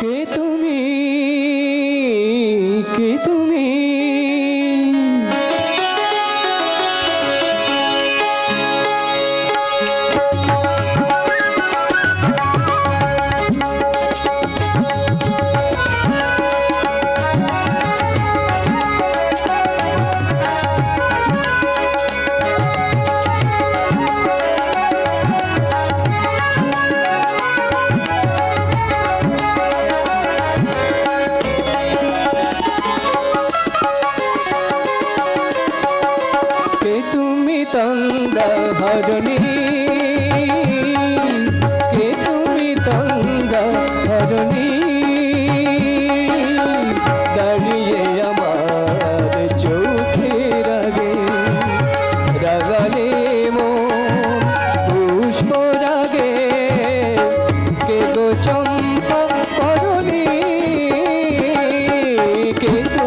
কে তুমি? কে তুমি? করুণী কে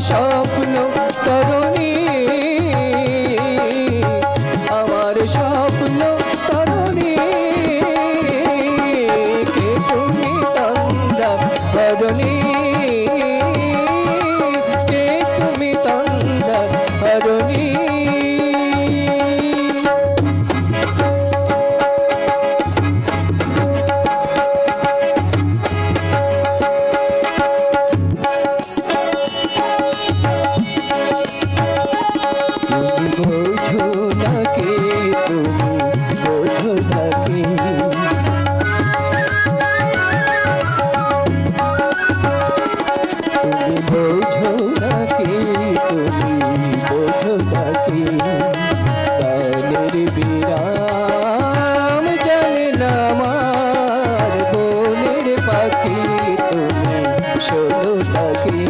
স্বপ্ন কি বিরাম জানি না আমার বনের পাখি তুমি শুধু থাকি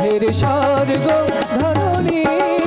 রাধের স্বর্গ ধরণী।